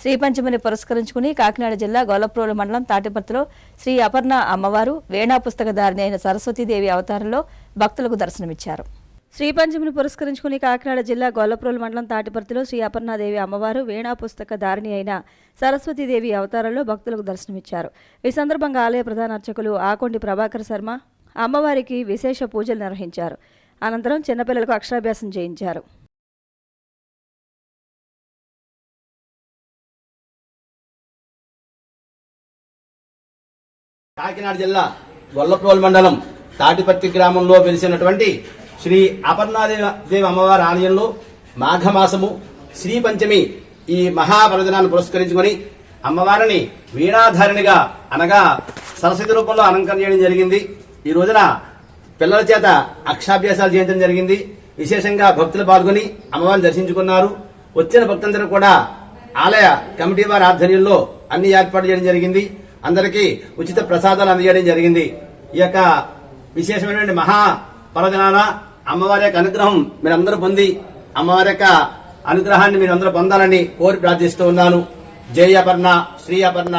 శ్రీ పంచమిని పురస్కరించుకుని కాకినాడ జిల్లా గోలప్రోలు మండలం తాటిపర్తిలో శ్రీ అపర్ణ అమ్మవారు వేణా పుస్తకధారిణి అయిన సరస్వతీదేవి అవతారంలో భక్తులకు దర్శనమిచ్చారు. శ్రీ పంచమిని పురస్కరించుకుని కాకినాడ జిల్లా గొల్లప్రోలు మండలం తాటిపర్తిలో శ్రీ అపర్ణాదేవి అమ్మవారు వీణా పుస్తక ధారిణి అయిన సరస్వతీదేవి అవతారంలో భక్తులకు దర్శనమిచ్చారు. ఈ సందర్భంగా ఆలయ ప్రధాన అర్చకులు ఆకొండి ప్రభాకర్ శర్మ అమ్మవారికి విశేష పూజలు నిర్వహించారు. అనంతరం చిన్నపిల్లలకు అక్షరాభ్యాసం చేయించారు. కాకినాడ జిల్లా గొల్లప్రోలు మండలం తాటిపత్తి గ్రామంలో వెలిసినటువంటి శ్రీ అపర్ణాదేవి అమ్మవారి ఆలయంలో మాఘమాసము శ్రీ పంచమి ఈ మహాపర్వదినాన్ని పురస్కరించుకొని అమ్మవారిని వీణాధారిణిగా అనగా సరస్వతి రూపంలో అలంకరణ చేయడం జరిగింది. ఈ రోజున పిల్లల చేత అక్షాభ్యాసాలు చేయించడం జరిగింది. విశేషంగా భక్తులు పాల్గొని అమ్మవారిని దర్శించుకున్నారు. వచ్చిన భక్తులందరూ కూడా ఆలయ కమిటీ వారి ఆధ్వర్యంలో అన్ని ఏర్పాట్లు చేయడం జరిగింది. అందరికీ ఉచిత ప్రసాదాలు అందజేయడం జరిగింది. ఈ యొక్క విశేషమైనటువంటి మహా పర్వదినాన అమ్మవారి యొక్క అనుగ్రహం మీరందరూ పొంది అమ్మవారి యొక్క అనుగ్రహాన్ని మీరందరూ పొందాలని కోరి ప్రార్థిస్తూ ఉన్నాను. జయ అపర్ణ శ్రీ అపర్ణ